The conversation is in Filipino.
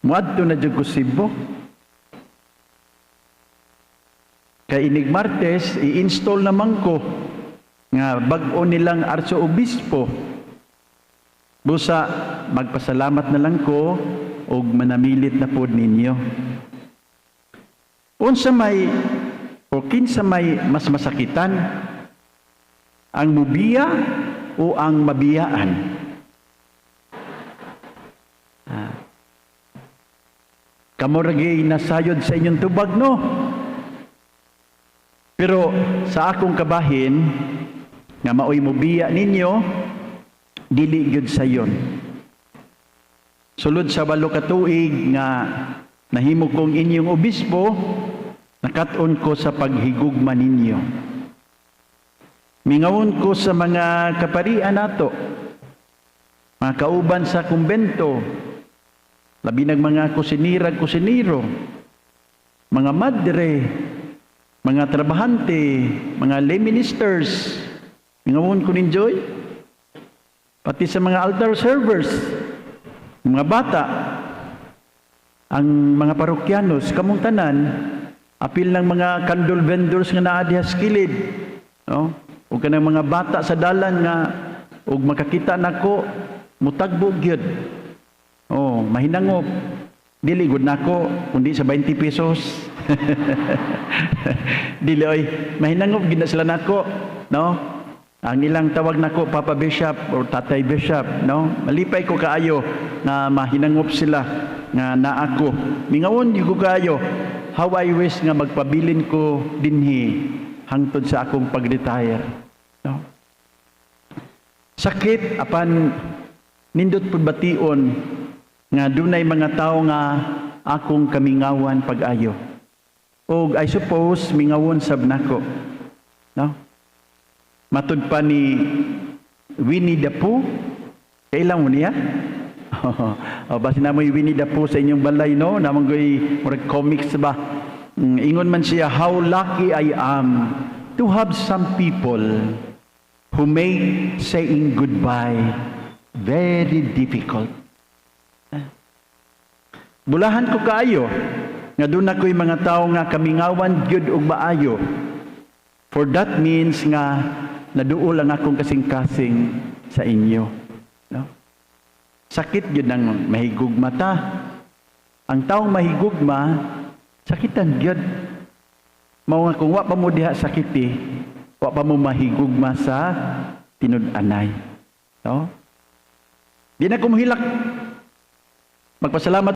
Muadto na jud ko Cebu. Kay inig Martes, i-install naman ko nga bag-o nilang arso obispo. Busa, magpasalamat na lang ko og manamilit na pod ninyo. Unsa may o kinsa may mas masakitan ang mubiya o ang mabiyaan? Kamuragay nasayod sa inyong tubag, no? Pero sa akong kabahin, nga maoy mubiya ninyo, dili gyud sayon. Sulod sa balo ka tuig nga nahimo kong inyong obispo, nakaton ko sa paghigugma ninyo. Mingawon ko sa mga kaparian nato, mga kauban sa kumbento, labi ng mga kusinirag kusiniro, mga madre, mga trabahante, mga lay ministers, mingawon ko ninjoy, pati sa mga altar servers, mga bata, ang mga parokyanos, kamong tanan, apil ng mga candle vendors nga naa diha kilid, no? O kanang mga bata sa dalan nga ug makakita nako mutagbo gyud. Oh, mahinangop. Dili gud nako kundi sa 20 pesos. Dili oy, mahinangop gid na sila nako, no? Ang ilang tawag nako Papa Bishop or Tatay Bishop, no? Malipay ko kaayo na mahinangop sila nga na ako. Mingawon di ko kaayo. How I wish nga magpabilin ko dinhi hangtod sa akong pag-retire. No? Sakit apan nindot pud bation nga dunay mga tao nga akong kamingawan pag-ayo. Og I suppose mingawon sab nako. No? Matud pa ni Winnie the Pooh. Kailan mo niya? o basi na mo Winnie the Pooh sa inyong balay, no? Namang ko'y comics ba? Mm, ingon man siya, How lucky I am to have some people who make saying goodbye very difficult. Bulahan ko kaayo nga doon ako'y mga tao nga kamingawan gyud og maayo. For that means nga naduol ang akong kasing-kasing sa inyo. No? Sakit gyud ang mahigugma ta. Ang taong mahigugma, sakitan gyud. Mao nga kung wa pa mo diha sakiti, wa pa mo mahigugma sa tinud-anay. No? Di na ko mohilak. Magpasalamat